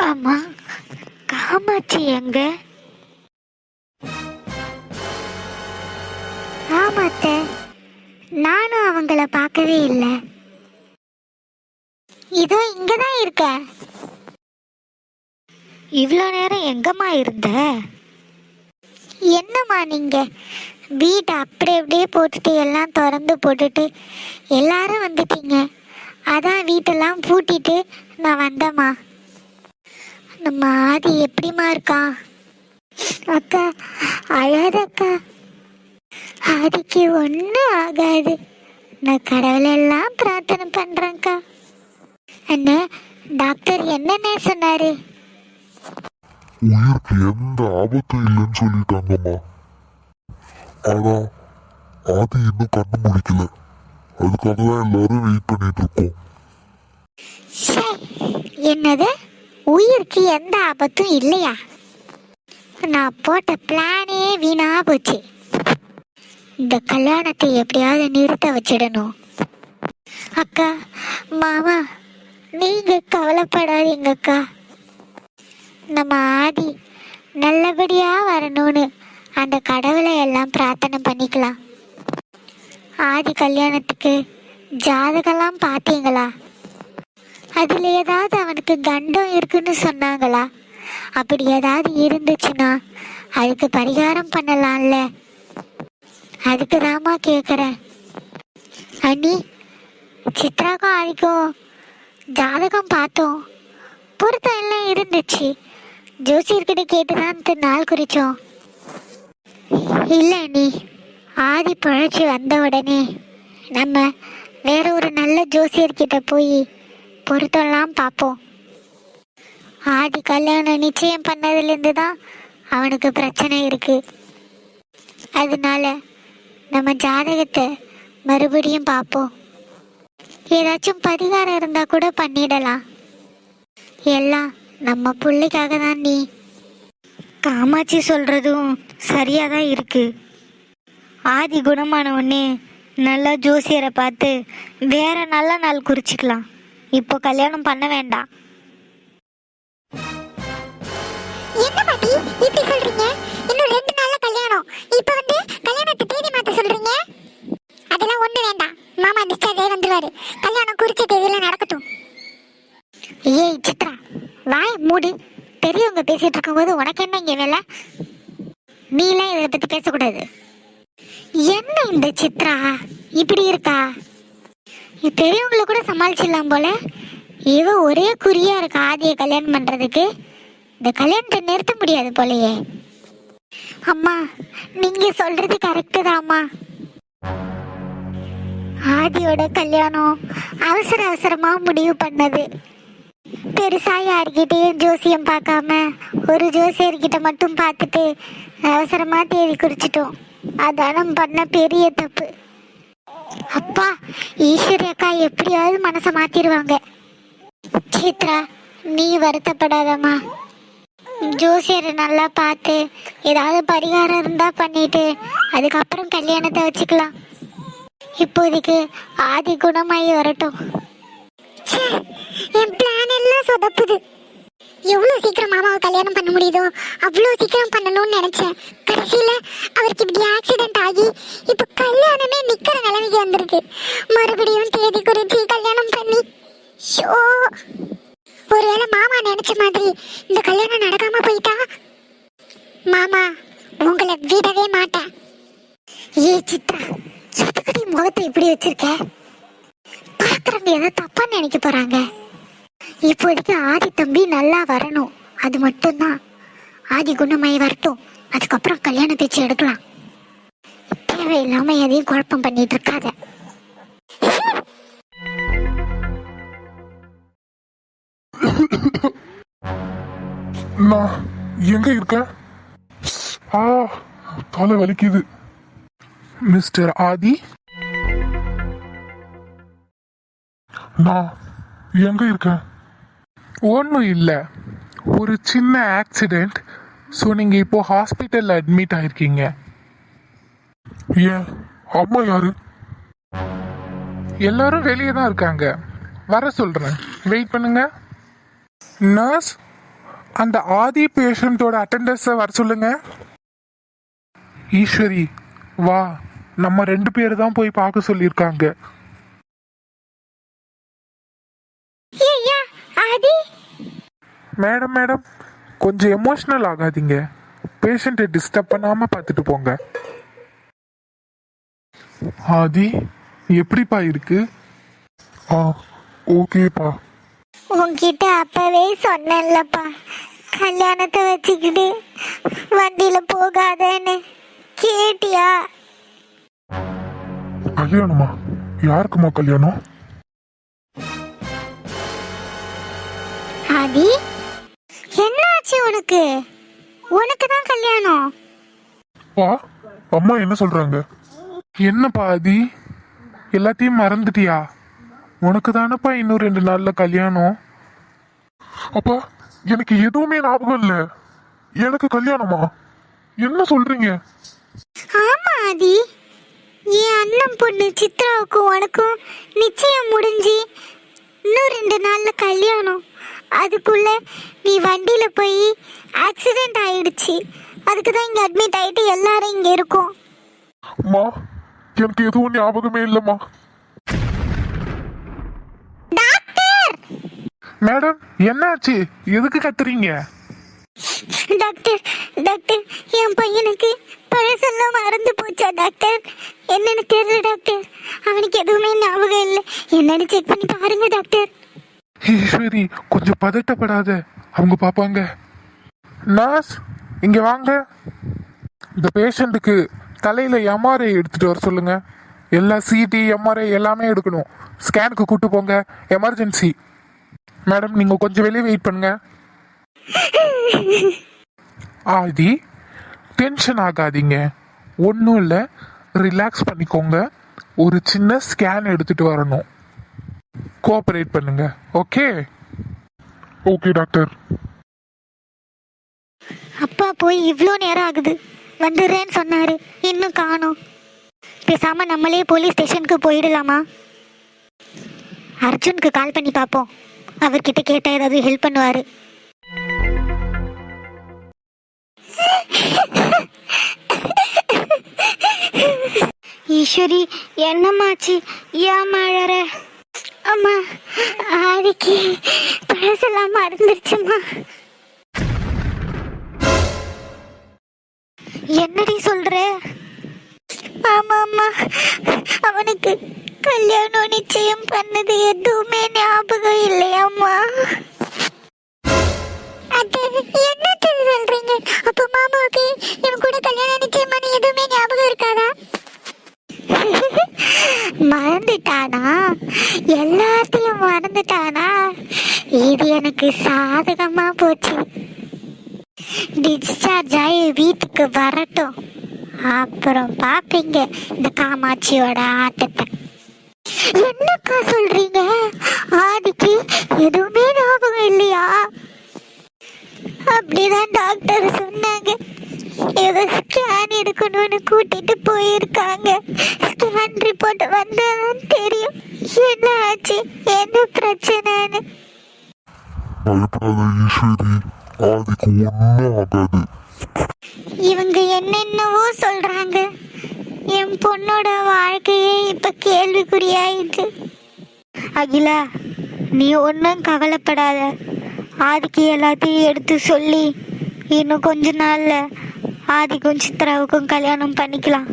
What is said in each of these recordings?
ஆமா. காமாட்சி எங்க? ஆமாத்த நானும் அவங்கள பார்க்கவே இல்லை. இதோ இங்கதான் இருக்க. இவ்வளோ நேரம் எங்கம்மா இருந்த? என்னம்மா நீங்க? வீட்டை அப்படியே அப்படியே போட்டுட்டு எல்லாம் திறந்து போட்டுட்டு எல்லாரும் வந்துட்டீங்க. அதான் வீட்டெல்லாம் பூட்டிட்டு நான் வந்தேம்மா. நம்ம ஆதி எப்படிம்மா இருக்கான் அக்கா அழாதக்கா. ஆதிக்கு ஒன்றும் ஆகாது. நான் கடவுளெல்லாம் பிரார்த்தனை பண்ணுறேன்க்கா அண்ணா டாக்டர் என்னென்ன சொன்னாரு? உயிருக்கு எந்த ஆபத்தும் இல்லைன்னு சொல்லிட்டாங்கம்மா. ஆனா ஆதி இன்னும் கண்ணு முடிக்கல. அதுக்காக தான் எல்லாரும் வெயிட் பண்ணிட்டு இருக்கோம். என்னது? உயிருக்கு எந்த ஆபத்தும் இல்லையா? நான் போட்ட பிளானே வீணா போச்சு. இந்த கல்யாணத்தை எப்படியாவது நிறுத்த வச்சிடணும். அக்கா மாமா நீங்க கவலைப்படாதீங்க அக்கா நம்ம ஆதி நல்லபடியா வரணும்னு அந்த கடவுளை எல்லாம் பிரார்த்தனை பண்ணிக்கலாம். ஆதி கல்யாணத்துக்கு ஜாதகம்லாம் பார்த்தீங்களா? அதில் ஏதாவது அவனுக்கு கண்டம் இருக்குன்னு சொன்னாங்களா? அப்படி ஏதாவது இருந்துச்சுன்னா அதுக்கு பரிகாரம் பண்ணலாம்ல. அதுக்கு தாமா கேட்குறேன் அண்ணி சித்ராக்கும் ஆதிக்கும் ஜாதகம் பார்த்தோம். பொருத்தம் எல்லாம் இருந்துச்சு. ஜோசியர்கிட்ட கேட்டு தான் நாள் குறித்தோம் இல்லை அண்ணி ஆதி பழச்சி வந்த உடனே நம்ம வேற ஒரு நல்ல ஜோசியர்கிட்ட போய் பொருத்தம்லாம் பார்ப்போம். ஆதி கல்யாணம் நிச்சயம் பண்ணதுலேருந்து தான் அவனுக்கு பிரச்சனை இருக்கு. அதனால நம்ம ஜாதகத்தை மறுபடியும் பார்ப்போம். ஏதாச்சும் பரிகாரம் இருந்தா கூட பண்ணிடலாம். எல்லாம் நம்ம பிள்ளைக்காக தான் நீ. காமாட்சி சொல்றதும் சரியா தான் இருக்கு. ஆதி குணமான உடனே நல்லா ஜோசியரை பார்த்து வேற நல்ல நாள் குறிச்சிக்கலாம். இப்போ கல்யாணம் பண்ண வேண்டாம். என்ன பாட்டி? இப்படி சொல்றீங்க? இன்னும் ரெண்டு நாள்ல கல்யாணம். இப்ப வந்து கல்யாணத்தை தேதி மாத்த சொல்றீங்க? அதெல்லாம் ஒண்ணு வேண்டாம். மாமா டிஸ்சார்ஜ் ஆகி வந்துருவாரு. கல்யாணம் குறிச்ச தேதியில நடக்கட்டும். ஏய் சித்ரா வாய் மூடு. பெரியவங்க பேசிட்டு இருக்கும்போது உனக்கு என்ன இங்க வேலை? நீலாம் இதை பத்தி பேசக்கூடாது. என்ன இந்த சித்ரா? இப்படி இருக்கா? பெரியவங்கள கூட சமாளிச்சிடலாம் போல. இவ ஒரே குறியா இருக்கா ஆதியை கல்யாணம் பண்றதுக்கு. இந்த கல்யாணத்தை நிறுத்த முடியாது போலயே. அம்மா நீங்க சொல்றது கரெக்டு தான்மா ஆதியோட கல்யாணம் அவசர அவசரமா முடிவு பண்ணது. பெருசா யார்கிட்டயும் ஜோசியம் பார்க்காம ஒரு ஜோசியர்கிட்ட மட்டும் பார்த்துட்டு அவசரமா தேதி குறிச்சிட்டோம். அதான் நம்ம பண்ண பெரிய தப்பு. அப்பா ஈஸ்வரி அக்கா எப்படியாவது மனசை மாத்திடுவாங்க சித்ரா நீ வருத்தப்படாதம்மா. ஜோசியர் நல்லா பார்த்து ஏதாவது பரிகாரம் இருந்தா பண்ணிட்டு அதுக்கப்புறம் கல்யாணத்தை வச்சுக்கலாம். இப்போதைக்கு ஆதி குணமாயி வரட்டும். ச்சே, என் பிளான் எல்லாம் சொதப்புது. எவ்வளவு சீக்கிரம் மாமாவை கல்யாணம் பண்ண முடியுதோ அவ்வளவு சீக்கிரம் பண்ணணும்னு நினைச்சேன். கடைசியில அவருக்கு இப்படி ஆக்சிடென்ட் ஆகி இப்ப கல்யாணமே நிக்கிற நிலைமைக்கு வந்திருக்கு. மறுபடியும் தேதி குறிச்சு கல்யாணம் பண்ணி. ஷோ. ஒருவேளை மாமா நினைச்ச மாதிரி இந்த கல்யாணம் நடக்காம போயிட்டா? மாமா உங்களை விடவே மாட்டேன். ஏ சித்ரா எதுக்கடி முகத்தை இப்படி வச்சிருக்க? பாக்குறவங்க ஏதோ தப்பான்னு நினைக்க போறாங்க. இப்போதைக்கு ஆதி தம்பி நல்லா வரணும். அது மட்டும்தான். ஆதி குணமாய் வரட்டும். அதுக்கப்புறம் கல்யாண பேச்சு எடுக்கலாம். தேவையில்லாம எதையும் குழப்பம் பண்ணிட்டு இருக்காத. நான் எங்க இருக்கேன் ஆ தலை வலிக்குது. மிஸ்டர் ஆதி? நான் எங்க இருக்கேன் ஒன்றும் இல்லை. ஒரு சின்ன ஆக்சிடெண்ட் ஸோ நீங்கள் இப்போது ஹாஸ்பிட்டலில் அட்மிட் ஆயிருக்கீங்க. ஏன்? அம்மா யாரு? எல்லாரும் வெளியே தான் இருக்காங்க. வர சொல்கிறேன் வெயிட் பண்ணுங்க. நர்ஸ் அந்த ஆதி பேஷண்ட்டோட அட்டண்டர்ஸை வர சொல்லுங்க. ஈஸ்வரி வா. நம்ம ரெண்டு பேர் தான் போய் பார்க்க சொல்லியிருக்காங்க ஐயா ஆதி மேடம் மேடம் கொஞ்சம் எமோஷனல் ஆகாதீங்க. பேஷண்ட்டை டிஸ்டர்ப் பண்ணாம பார்த்துட்டு போங்க. ஆதி எப்படிப்பா இருக்கு? ஆ ஓகேப்பா. உன்கிட்ட அப்பவே சொன்னேன்லப்பா. கல்யாணத்தை வச்சுக்கிட்டு வண்டியில போகாதேன்னு கேட்டியா? கல்யாணமா? யாருக்குமா கல்யாணம்? ஆதி? உனக்கு? உனக்கு தான் கல்யாணம். பா அம்மா என்ன சொல்றாங்க? என்னப்பா ஆதி? எல்லாத்தையும் மறந்துட்டியா? உனக்கு தானப்பா இன்னும் ரெண்டு நாள்ல கல்யாணம்? அப்பா எனக்கு எதுவுமே ஞாபகம் இல்ல. எனக்கு கல்யாணமா? என்ன சொல்றீங்க? ஆமா ஆதி. என் அண்ணன் பொண்ணு சித்ராவுக்கும் உனக்கும் நிச்சயம் முடிஞ்சு இன்னும் ரெண்டு நாள்ல கல்யாணம். அதுக்குள்ள நீ வண்டியில போய் ஆக்சிடென்ட் ஆயிடுச்சு. அதுக்கு தான் இங்க அட்மிட் ஆயிட்டு எல்லாரும் இங்க இருக்கோம். அம்மா எனக்கு எதுவும் ஞாபகமே இல்லம்மா. டாக்டர்! மேடம் என்னாச்சு? எதுக்கு கத்துறீங்க? டாக்டர் டாக்டர் என் பையனுக்கு பழசெல்லாம் மறந்து போச்சா டாக்டர் என்னன்னு தெரியல டாக்டர் அவனுக்கு எதுவுமே ஞாபகம் இல்லை. என்னன்னு செக் பண்ணி பாருங்க டாக்டர் ஈஸ்வரி கொஞ்சம் பதட்டப்படாத. அவங்க பாப்பாங்க. நர்ஸ் இங்க வாங்க. இந்த பேஷண்ட்டுக்கு தலையில எம்ஆர்ஐ எடுத்துட்டு வர சொல்லுங்க. எல்லா சிடி எம்ஆர்ஐ எல்லாமே எடுக்கணும். ஸ்கேனுக்கு கூட்டு போங்க. எமர்ஜென்சி மேடம் நீங்க கொஞ்சம் வெளியே வெயிட் பண்ணுங்க. ஆதி? டென்ஷன் ஆகாதீங்க. ஒன்றும் இல்லை. ரிலாக்ஸ் பண்ணிக்கோங்க. ஒரு சின்ன ஸ்கேன் எடுத்துட்டு வரணும். கோஆப்ரேட் பண்ணுங்க. ஓகே ஓகே டாக்டர் அப்பா போய் இவ்வளோ நேரம் ஆகுது. வந்துடுறேன்னு சொன்னாரு. இன்னும் காணோம். பேசாம நம்மளே போலீஸ் ஸ்டேஷனுக்கு போயிடலாமா? அர்ஜுனுக்கு கால் பண்ணி பார்ப்போம். அவர்கிட்ட கேட்டா ஏதாவது ஹெல்ப் பண்ணுவாரு. ஈஸ்வரி என்னம்மாச்சு? ஏன் அழற அம்மா ஆதிக்கு பழசெல்லாம் மறந்துருச்சுமா என்னடி சொல்ற? ஆமா அம்மா. அவனுக்கு கல்யாணம் நிச்சயம் பண்ணது எதுவுமே ஞாபகம் இல்லையாம்மா. அது சொல்றீங்க? அப்போ மாமாவுக்கு என் கூட கல்யாணம் நிச்சயம் எதுவுமே ஞாபகம் இருக்காதா? மறந்துட்டானா? எல்லாத்தையும் மறந்துட்டானா? இது எனக்கு சாதகமா போச்சு. டிஸ்சார்ஜ் ஆகி வீட்டுக்கு வரட்டும். அப்புறம் பாப்பீங்க இந்த காமாட்சியோட ஆட்டத்தை. என்னக்கா சொல்றீங்க? ஆதிக்கு எதுவுமே ஞாபகம் இல்லையா? அப்படிதான் டாக்டர் சொன்னாங்க. ஏதோ ஸ்கேன் எடுக்கணும்னு கூட்டிட்டு போயிருக்காங்க. ஸ்கேன் ரிப்போர்ட் வந்ததான் தெரியும். என்ன ஆச்சு என்ன பிரச்சனைன்னு? பயப்படாத ஈஸ்வரி. ஆதிக்கு ஒன்றும் ஆகாது. இவங்க என்னென்னவோ சொல்றாங்க. என் பொண்ணோட வாழ்க்கையே இப்ப கேள்விக்குறியாயிட்டு. அகிலா நீ ஒன்றும் கவலைப்படாத. ஆதிக்கு எல்லாத்தையும் எடுத்து சொல்லி இன்னும் கொஞ்ச நாள்ல ஆதிக்கும் சித்ராவுக்கும் கல்யாணம் பண்ணிக்கலாம்.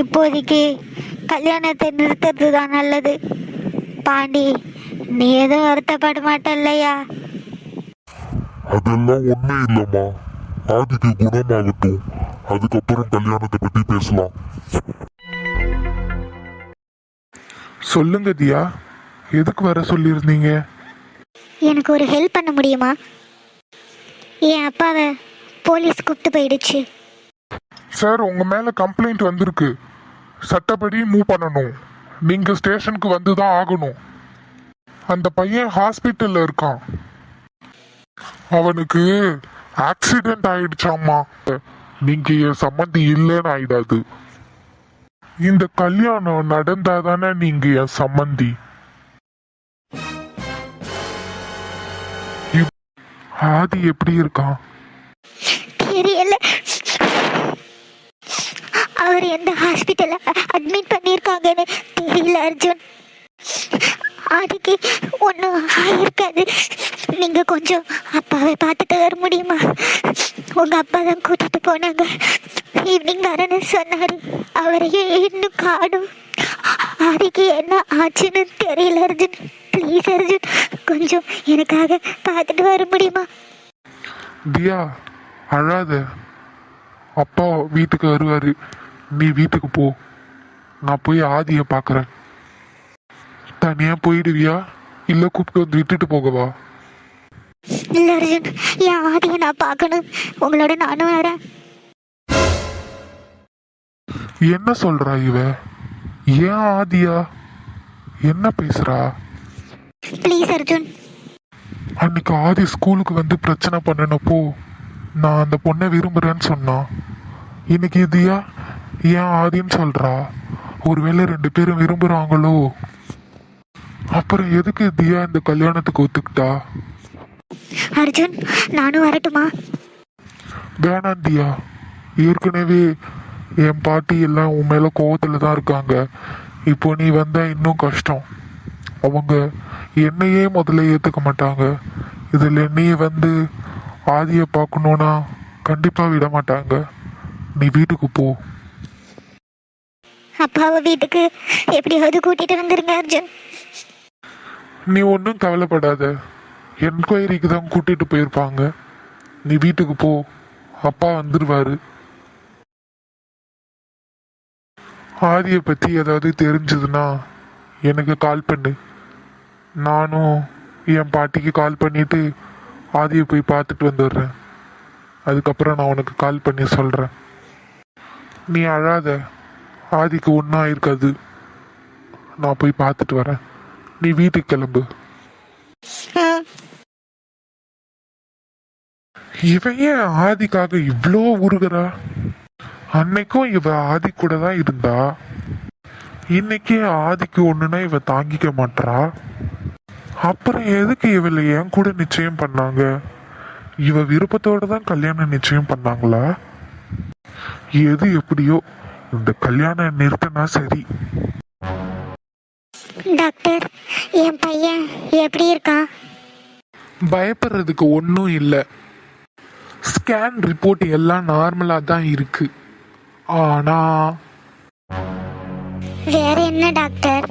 இப்போதைக்கு கல்யாணத்தை நிறுத்துறது தான் நல்லது. பாண்டி நீ எதுவும் வருத்தப்பட மாட்ட இல்லையா அதெல்லாம் ஒண்ணும் இல்லம்மா. ஆதிக்கு குணமாகட்டும். அதுக்கப்புறம் கல்யாணத்தை பத்தி பேசலாம். சொல்லுங்க தியா. எதுக்கு வர சொல்லியிருந்தீங்க? எனக்கு ஒரு ஹெல்ப் பண்ண முடியுமா? என் அப்பாவை போலீஸ் கூப்பிட்டு போயிடுச்சு. சார் உங்க மேல கம்ப்ளைண்ட் வந்திருக்கு. சட்டப்படி மூவ் பண்ணணும். நீங்க ஸ்டேஷனுக்கு வந்து தான் ஆகணும். அந்த பையன் ஹாஸ்பிட்டல்ல இருக்கான். அவனுக்கு ஆக்சிடென்ட் ஆயிடுச்சாம்மா. நீங்க என் சம்மந்தி இல்லைன்னு ஆயிடாது. இந்த கல்யாணம் நடந்தாதானே நீங்க என் சம்மந்தி ஆதி எப்படி இருக்கான்? தெரியல. அவர் எந்த ஹாஸ்பிட்டல்ல அட்மிட் பண்ணியிருக்காங்கன்னு தெரியல அர்ஜுன். அதுக்கு ஒன்றும் இருக்காது நீங்கள் கொஞ்சம் அப்பாவை பார்த்துட்டு வர முடியுமா? உங்கள் அப்பா தான் கூட்டிகிட்டு போனாங்க. ஈவினிங் வரேன்னு சொன்னார். அவரையே இன்னும் காணும். அதுக்கு என்ன ஆச்சுன்னு தெரியல அர்ஜுன். ப்ளீஸ் அர்ஜுன். கொஞ்சம் எனக்காக பார்த்துட்டு வர முடியுமா? தியா அழாத. அப்பா வீட்டுக்கு வருவார். நீ வீட்டுக்கு போ. நான் போய் ஆதியை பார்க்குறேன். தனியா போயிடுவியா? இல்லை கூப்பிட்டு வந்து விட்டுட்டு போகவா? இல்ல அர்ஜுன் என் ஆதியை நான் பார்க்கணும். உங்களோட நானும் வரேன் என்ன சொல்றா இவ? ஏன் ஆதியா? என்ன பேசுறா? ப்ளீஸ் அர்ஜுன். அன்னைக்கு ஆதி ஸ்கூலுக்கு வந்து பிரச்சனை பண்ணினப்போ நான் அந்த பொண்ணை விரும்புறேன்னு சொன்னான் இன்னைக்கு தியா ஏன் ஆதின்னு சொல்றா? ஒருவேளை ரெண்டு பேரும் விரும்புறாங்களோ? அப்புறம் எதுக்கு தியா இந்த கல்யாணத்துக்கு ஒத்துக்கிட்டா? அர்ஜுன் நானும் வரட்டுமா? வேணாம் தியா. ஏற்கனவே என் பாட்டி எல்லாம் உன் மேல கோவத்துல தான் இருக்காங்க. இப்போ நீ வந்தா இன்னும் கஷ்டம். அவங்க என்னையே முதல்ல ஏத்துக்க மாட்டாங்க. இதுல நீ வந்து ஆதியை பார்க்கணுன்னா கண்டிப்பா விட மாட்டாங்க. நீ வீட்டுக்கு போ. அப்பாவை வீட்டுக்கு எப்படியாவது கூட்டிட்டு வந்துருங்க அர்ஜுன். நீ ஒன்றும் கவலைப்படாத. என்கொயரிக்கு தான் கூட்டிட்டு போயிருப்பாங்க. நீ வீட்டுக்கு போ. அப்பா வந்துடுவாரு ஆதியை பற்றி ஏதாவது தெரிஞ்சதுன்னா எனக்கு கால் பண்ணு. நானும் என் பாட்டிக்கு கால் பண்ணிட்டு ஆதியை போய் பார்த்துட்டு வந்துடுறேன். அதுக்கப்புறம் நான் உனக்கு கால் பண்ணி சொல்கிறேன் நீ அழாத. ஆதிக்கு ஒன்றும் ஆயிருக்காது. நான் போய் பார்த்துட்டு வரேன். நீ வீட்டுக்கு கிளம்பு. இவன் ஏன் ஆதிக்காக இவ்வளோ உருகுறா? அன்னைக்கும் இவ ஆதி கூட தான் இருந்தா. இன்னைக்கு ஆதிக்கு ஒண்ணுனா இவ தாங்கிக்க மாட்றா. அப்புறம் எதுக்கு இவளை என் கூட நிச்சயம் பண்ணாங்க? இவ விருப்பத்தோட தான் கல்யாணம் நிச்சயம் பண்ணாங்களா? எது எப்படியோ இந்த கல்யாணம் நிறுத்தினா சரி. டாக்டர் என் பையன் எப்படி இருக்கான்? பயப்படுறதுக்கு ஒன்றும் இல்லை. ஸ்கேன் ரிப்போர்ட் எல்லாம் நார்மலாக தான் இருக்கு. ஆனால் வேற என்ன டாக்டர்?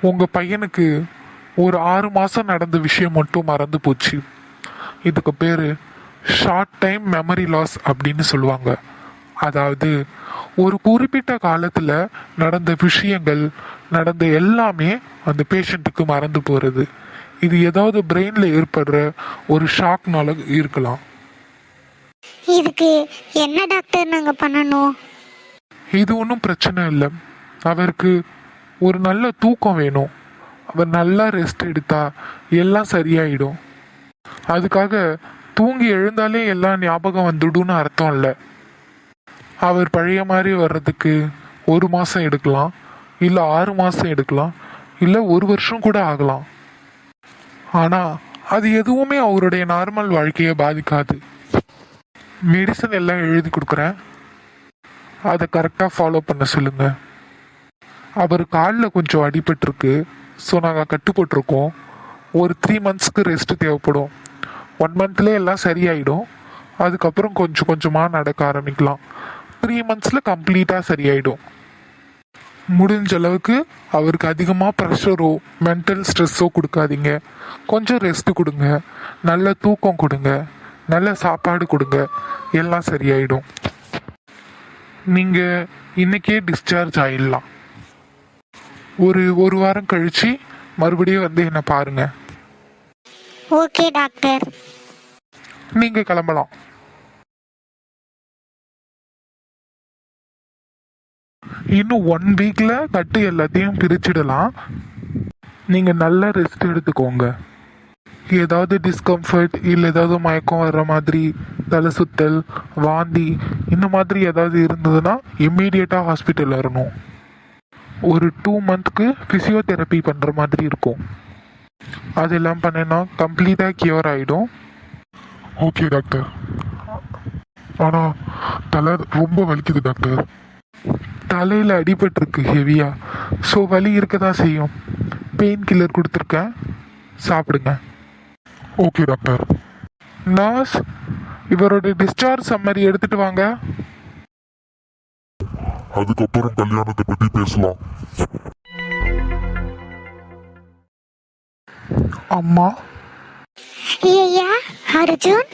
உங்கள் பையனுக்கு ஒரு ஆறு மாதம் நடந்த விஷயம் மட்டும் மறந்து போச்சு. இதுக்கு பேர் ஷார்ட் டைம் மெமரி லாஸ் அப்படின்னு சொல்லுவாங்க. அதாவது ஒரு குறிப்பிட்ட காலத்தில் நடந்த விஷயங்கள் நடந்த எல்லாமே அந்த பேஷண்ட்டுக்கு மறந்து போகிறது இது ஏதாவது பிரெயினில் ஏற்படுற ஒரு ஷாக்னால இருக்கலாம். இதுக்கு என்ன டாக்டர் நாங்க பண்ணணும்? இது ஒன்றும் பிரச்சனை இல்லை. அவருக்கு ஒரு நல்ல தூக்கம் வேணும். அவர் நல்லா ரெஸ்ட் எடுத்தா எல்லாம் சரியாயிடும். அதுக்காக தூங்கி எழுந்தாலே எல்லாம் ஞாபகம் வந்துடும்னு அர்த்தம் இல்லை. அவர் பழைய மாதிரி வர்றதுக்கு ஒரு மாதம் எடுக்கலாம். இல்லை ஆறு மாதம் எடுக்கலாம் இல்லை ஒரு வருஷம் கூட ஆகலாம். ஆனால் அது எதுவுமே அவருடைய நார்மல் வாழ்க்கையை பாதிக்காது. மெடிசன் எல்லாம் எழுதி கொடுக்குறேன். அதை கரெக்டாக ஃபாலோ பண்ண சொல்லுங்க. அவர் காலில் கொஞ்சம் அடிபட்டிருக்கு. ஸோ நாங்கள் கட்டு போட்டிருக்கோம் ஒரு த்ரீ மந்த்ஸ்க்கு ரெஸ்ட்டு தேவைப்படும். ஒன் மந்த்லேயே எல்லாம் சரியாயிடும். அதுக்கப்புறம் கொஞ்சம் கொஞ்சமாக நடக்க ஆரம்பிக்கலாம். த்ரீ மந்த்ஸில் கம்ப்ளீட்டாக சரியாயிடும். முடிஞ்ச அளவுக்கு அவருக்கு அதிகமாக ப்ரெஷரோ மென்டல் ஸ்ட்ரெஸ்ஸோ கொடுக்காதீங்க. கொஞ்சம் ரெஸ்ட் கொடுங்க. நல்ல தூக்கம் கொடுங்க. நல்ல சாப்பாடு கொடுங்க. எல்லாம் சரியாயிடும். நீங்க இன்னைக்கே டிஸ்சார்ஜ் ஆயிடலாம். ஒரு ஒரு வாரம் கழிச்சு மறுபடியும் வந்து என்ன பாருங்க. ஓகே டாக்டர் நீங்க கிளம்பலாம். இன்னும் ஒன் வீக்ல கட்டு எல்லாத்தையும் பிரிச்சிடலாம். நீங்க நல்லா ரெஸ்ட் எடுத்துக்கோங்க. ஏதாவது டிஸ்கம்ஃபர்ட் இல்லை ஏதாவது மயக்கம் வர்ற மாதிரி தலை சுத்தல் வாந்தி இந்த மாதிரி ஏதாவது இருந்ததுன்னா இம்மீடியட்டாக ஹாஸ்பிட்டல் வரணும் ஒரு டூ மந்த்க்கு ஃபிசியோதெரப்பி பண்ணுற மாதிரி இருக்கும். அதெல்லாம் பண்ணேன்னா கம்ப்ளீட்டாக கியூர் ஆகிடும் ஓகே டாக்டர் ஆனால் தலை ரொம்ப வலிக்குது டாக்டர் தலையில் அடிபட்டிருக்கு ஹெவியாக ஸோ வலி இருக்க தான் செய்யும். பெயின் கில்லர் கொடுத்துருக்கேன். சாப்பிடுங்க. ஓகே டாக்டர் நர்ஸ் இவரோட டிஸ்சார்ஜ் சம்மரி எடுத்துட்டு வாங்க. அதுக்கப்புறம் கல்யாணத்தை பத்தி பேசலாம். அம்மா. ஐயா அர்ஜுன்.